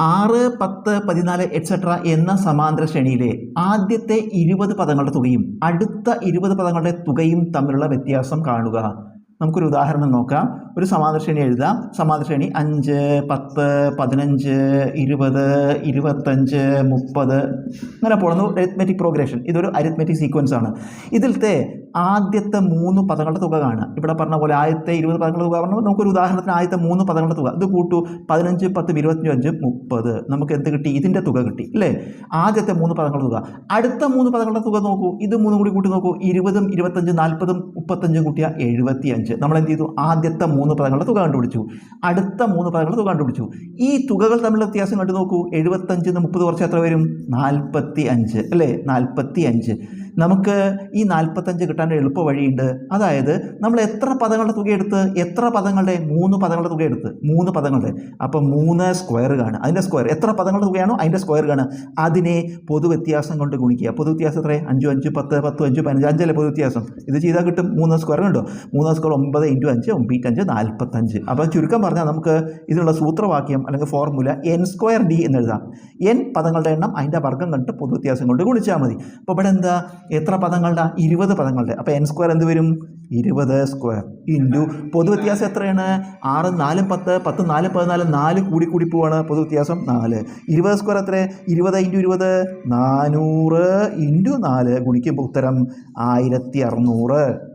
ആറ് പത്ത് പതിനാല് എക്സെട്ര എന്ന സമാന്തര ശ്രേണിയിലെ ആദ്യത്തെ ഇരുപത് പദങ്ങളുടെ തുകയും അടുത്ത ഇരുപത് പദങ്ങളുടെ തുകയും തമ്മിലുള്ള വ്യത്യാസം കാണുക. നമുക്കൊരു ഉദാഹരണം നോക്കാം. ഒരു സമാന്തര ശ്രേണി എഴുതാം. സമാന്തര ശ്രേണി അഞ്ച് പത്ത് പതിനഞ്ച് ഇരുപത് ഇരുപത്തഞ്ച് മുപ്പത്. അങ്ങനെ പോകുന്നു അരിത്മെറ്റിക് പ്രോഗ്രഷൻ ഇതൊരു അരിത്മെറ്റിക് സീക്വൻസ് ആണ്. ഇതിലത്തെ ആദ്യത്തെ മൂന്ന് പദങ്ങളുടെ തുക കാണുക. ഇവിടെ പറഞ്ഞ പോലെ ആദ്യത്തെ ഇരുപത് പദങ്ങളുടെ തുക പറഞ്ഞാൽ നമുക്കൊരു ഉദാഹരണത്തിന് ആദ്യത്തെ മൂന്ന് പദങ്ങളുടെ തുക. ഇത് കൂട്ടു പതിനഞ്ച് പത്ത് ഇരുപത്തഞ്ച് അഞ്ച് മുപ്പത്. നമുക്ക് എന്ത് കിട്ടി? ഇതിന്റെ തുക കിട്ടി അല്ലേ? ആദ്യത്തെ മൂന്ന് പദങ്ങളുടെ തുക. അടുത്ത മൂന്ന് പദങ്ങളുടെ തുക നോക്കൂ. ഇത് മൂന്നും കൂടി കൂട്ടി നോക്കൂ. ഇരുപതും ഇരുപത്തഞ്ച് നാൽപ്പതും മുപ്പത്തഞ്ചും കൂട്ടിയ എഴുപത്തി അഞ്ച് നമ്മൾ എന്ത് ചെയ്തു? ആദ്യത്തെ മൂന്ന് പദങ്ങളുടെ തുക കണ്ടുപിടിച്ചു. അടുത്ത മൂന്ന് പദങ്ങളുടെ തുക കണ്ടുപിടിച്ചു. ഈ തുകകൾ തമ്മിലുള്ള വ്യത്യാസം കണ്ടു നോക്കൂ. എഴുപത്തഞ്ചിൽ നിന്ന് മുപ്പത് കുറച്ച് എത്ര വരും? നാൽപ്പത്തി അഞ്ച് അല്ലേ? നാൽപ്പത്തി അഞ്ച് നമുക്ക് ഈ നാൽപ്പത്തഞ്ച് കിട്ടാൻ എളുപ്പ വഴിയുണ്ട് അതായത് നമ്മൾ എത്ര പദങ്ങളുടെ തുക എടുത്ത് എത്ര പദങ്ങളുടെ മൂന്ന് പദങ്ങളുടെ തുക എടുത്ത് മൂന്ന് പദങ്ങളുടെ. അപ്പം മൂന്ന് സ്ക്വയർ കാണുക അതിന്റെ സ്ക്വയർ എത്ര പദങ്ങളുടെ തുകയാണോ അതിന്റെ സ്ക്വയർ കാണുക അതിനെ പൊതുവ്യത്യാസം കൊണ്ട് ഗുണിക്കുക. പൊതുവ്യത്യാസം എത്ര അഞ്ചു അഞ്ച് പത്ത് പത്ത് അഞ്ച് പതിനഞ്ച്. അഞ്ചല്ലേ പൊതുവ്യത്യാസം? ഇത് ചെയ്താൽ കിട്ടും മൂന്ന് സ്ക്വയർ കണ്ടോ? മൂന്ന് സ്ക്വയർ ഒമ്പത് ഇന്റു അഞ്ച് ഒമ്പത് അഞ്ച് നാൽപ്പത്തഞ്ച് അപ്പോൾ ചുരുക്കം പറഞ്ഞാൽ നമുക്ക് ഇതിനുള്ള സൂത്രവാക്യം അല്ലെങ്കിൽ ഫോർമുല എൻ സ്ക്വയർ ഡി എന്ന് എഴുതാം. എൻ പദങ്ങളുടെ എണ്ണം അതിന്റെ വർഗം കണ്ടിട്ട് പൊതുവ്യത്യാസം കൊണ്ട് ഗുണിച്ചാൽ മതി. അപ്പോൾ ഇവിടെ എന്താ? എത്ര പദങ്ങളുടെ? ഇരുപത് പദങ്ങളുടെ. അപ്പോൾ എൻ സ്ക്വയർ എന്ത് വരും? ഇരുപത് സ്ക്വയർ ഇന്റു പൊതുവ്യത്യാസം എത്രയാണ്? ആറ് നാലും പത്ത്. പത്ത് നാല് പതിനാല്. നാല് കൂടി കൂടി പോവാണ് പൊതുവ്യത്യാസം നാല്. ഇരുപത് സ്ക്വയർ എത്ര? ഇരുപത് ഇന്റു ഇരുപത്? നാനൂറ് ഇന്റു നാല് ഗുണിക്കുമ്പോൾ ഉത്തരം ആയിരത്തി അറുന്നൂറ്